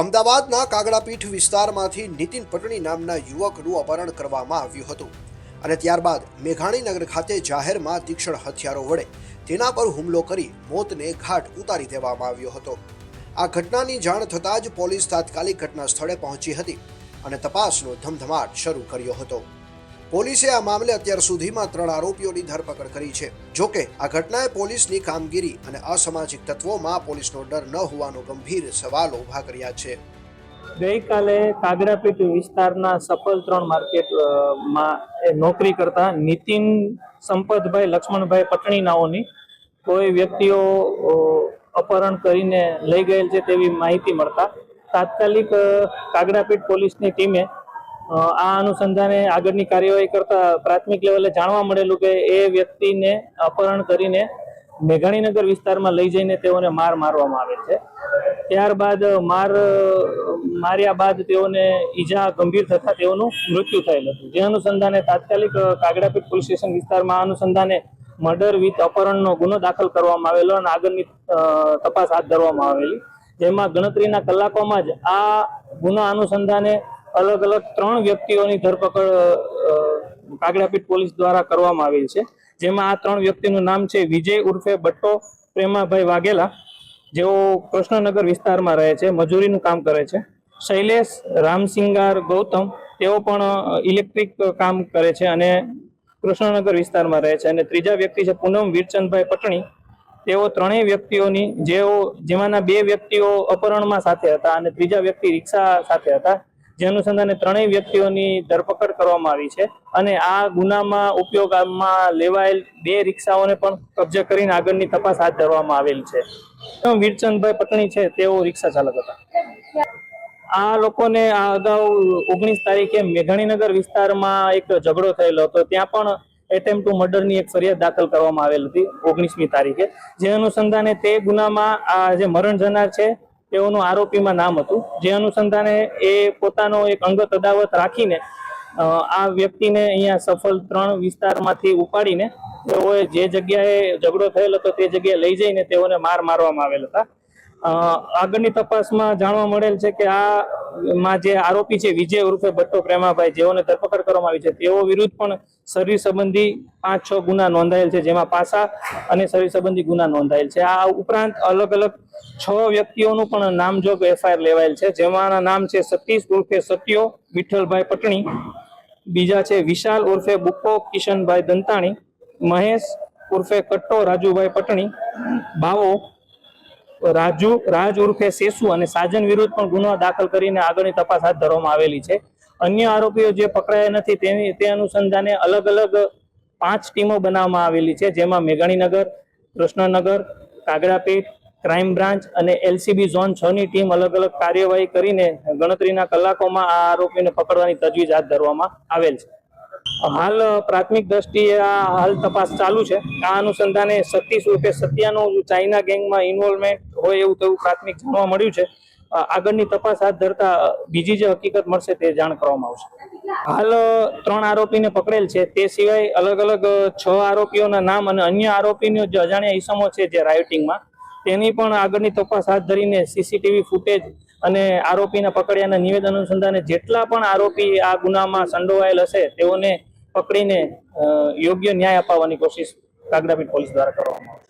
અમદાવાદના કાગડાપીઠ વિસ્તારમાંથી નીતિન પટણી નામના યુવકનું અપહરણ કરવામાં આવ્યું હતું. અને ત્યારબાદ મેઘાણીનગર ખાતે જાહેરમાં તીક્ષ્ણ હથિયારો વડે તેના પર હુમલો કરી મોતને ઘાટ ઉતારી દેવામાં આવ્યો હતો. આ ઘટનાની જાણ થતાં જ પોલીસ તાત્કાલિક ઘટના સ્થળે પહોંચી હતી અને તપાસનો ધમધમાટ શરૂ કર્યો હતો. પોલીસે આ મામલે અત્યાર સુધીમાં ત્રણ આરોપીઓની ધરપકડ કરી છે. જોકે, આ ઘટનાએ પોલીસની કામગીરી અને અસામાજિક તત્વોમાં પોલીસનો ડર ન હોવાનો ગંભીર સવાલો ઊભા કર્યા છે. ગઈકાલે કાગડાપીઠ વિસ્તારના સફલ ત્રણ માર્કેટમાં નોકરી કરતા નીતિન સંપતભાઈ, લક્ષ્મણભાઈ પટણી નાઓની કોઈ વ્યક્તિઓ અપહરણ કરીને લઈ ગયેલ છે તેવી માહિતી મળતા તાત્કાલિક કાગડાપીઠ પોલીસની ટીમે આ અનુસંધાને આગળની કાર્યવાહી કરતા પ્રાથમિક લેવલે જાણવા મળેલું કે એ વ્યક્તિને અપહરણ કરીને મેઘાણીનગર વિસ્તારમાં લઈ જઈને તેઓને માર મારવામાં આવે છે. ત્યારબાદ માર, માર્યા બાદ તેઓને ઈજા ગંભીર થતા તેઓનું મૃત્યુ થયેલ હતું. જે અનુસંધાને તાત્કાલિક કાગડાપીઠ પોલીસ સ્ટેશન વિસ્તારમાં અનુસંધાને મર્ડર વિથ અપહરણનો ગુનો દાખલ કરવામાં આવેલો અને આગળની તપાસ હાથ ધરવામાં આવેલી. જેમાં ગણતરીના કલાકોમાં જ આ ગુના અનુસંધાને અલગ અલગ ત્રણ વ્યક્તિઓની ધરપકડ કાગડાપીઠ પોલીસ દ્વારા કરવામાં આવેલ છે. જેમાં આ ત્રણ વ્યક્તિનું નામ છે વિજય ઉર્ફે બટ્ટો પ્રેમાભાઈ વાઘેલા. જેઓ કૃષ્ણનગર વિસ્તારમાં રહે છે, મજૂરીનું કામ કરે છે. શૈલેષ રામસિંગાર ગૌતમ, તેઓ પણ ઇલેક્ટ્રિક કામ કરે છે અને કૃષ્ણનગર વિસ્તારમાં રહે છે. અને ત્રીજા વ્યક્તિ છે પૂનમ વીરચંદભાઈ પટણી. તેઓ ત્રણેય વ્યક્તિઓની, જેઓ, જેમાંના બે વ્યક્તિઓ અપહરણમાં સાથે હતા અને ત્રીજા વ્યક્તિ રિક્ષા સાથે હતા. જે અનુસંધાને ત્રણેય વ્યક્તિઓની ધરપકડ કરવામાં આવી છે અને આ ગુનામાં ઉપયોગમાં લેવાયેલ બે રિક્ષાઓને પણ કબજે કરીને આગળની તપાસ હાથ ધરવામાં આવેલ છે. વીરચંદભાઈ પટણી છે, તેઓ રિક્ષા ચાલક હતા. આ લોકોને આ અગાઉ ઓગણીસ તારીખે મેઘાણીનગર વિસ્તારમાં એક ઝઘડો થયેલો હતો. ત્યાં પણ એટેમ્પ ટુ મર્ડરની એક ફરિયાદ દાખલ કરવામાં આવેલ હતી ઓગણીસમી તારીખે. જે અનુસંધાને તે ગુનામાં આ જે મરણ જનાર છે તેઓનું આરોપીમાં નામ હતું. જે અનુસંધાને એ પોતાનો એક અંગત અદાવત રાખીને આ વ્યક્તિને અહીંયા સફળ ત્રણ વિસ્તારમાંથી ઉપાડીને તેઓએ જે જગ્યાએ ઝઘડો થયેલો હતો તે જગ્યાએ લઈ જઈને તેઓને માર મારવામાં આવેલ હતા. આગળની તપાસમાં જાણવા મળેલ છે કે આ માં જે આરોપી છે, વિજય ઉર્ફે ભટ્ટો પ્રેમાભાઈ, જેઓને ધરપકડ કરવામાં આવી છે, તેઓ વિરુદ્ધ પણ શરીર સંબંધી પાંચ છ ગુના નોંધાયેલ છે, જેમાં પાસા અને શરીર સંબંધી ગુના નોંધાયેલ છે. આ ઉપરાંત અલગ અલગ છ વ્યક્તિઓનું પણ નામજોગ એફઆઈઆર લેવાયેલ છે. જેમાંના નામ છે સતીશ ઉર્ફે સત્યો, વિઠ્ઠલભાઈ પટણી. બીજા છે વિશાલ ઉર્ફે બુક્કો કિશનભાઈ દંતાણી. મહેશ ઉર્ફે કટ્ટો, રાજુભાઈ પટણી. બાવો, રાજુ, રાજ ઉર્ફે સેસુ અને સાજન વિરુદ્ધ પણ ગુનો દાખલ કરીને આગળની તપાસ હાથ ધરવામાં આવેલી છે. અન્ય આરોપીઓ જે પકડાયા નથી તેની, તે અનુસંધાને અલગ અલગ પાંચ ટીમો બનાવવામાં આવેલી છે. જેમાં મેઘાણીનગર, કૃષ્ણનગર, કાગડાપીઠ ક્રાઇમ બ્રાન્ચ અને એલસીબી ઝોન છ ની ટીમ અલગ અલગ કાર્યવાહી કરીને ગણતરીના કલાકોમાં આ આરોપીને પકડવાની તજવીજ હાથ ધરવામાં આવેલ છે. હાલ પ્રાથમિક દ્રષ્ટિએ આ હાલ તપાસ ચાલુ છે. આ અનુસંધાને સતીશ સ્વરૂપે સત્યાનો ચાઇના ગેંગમાં ઇન્વોલ્વમેન્ટ હોય એવું તેવું પ્રાથમિક જાણવા મળ્યું છે. આગળની તપાસ હાથ ધરતા બીજી જે હકીકત મળશે તે જાણ કરવામાં આવશે. હાલ ત્રણ આરોપીને પકડેલ છે. તે સિવાય અલગ અલગ છ આરોપીઓના નામ અને અન્ય આરોપીનો જે અજાણ્યા ઈસમો છે જે રાયોટિંગમાં તેની પણ આગળની તપાસ હાથ ધરીને સીસીટીવી ફૂટેજ અને આરોપીના પકડ્યાના નિવેદન અનુસંધાને જેટલા પણ આરોપી આ ગુનામાં સંડોવાયેલ હશે, તેઓને પકડીને યોગ્ય ન્યાય અપાવવાની કોશિશ કાગડાપીઠ પોલીસ દ્વારા કરવામાં આવશે.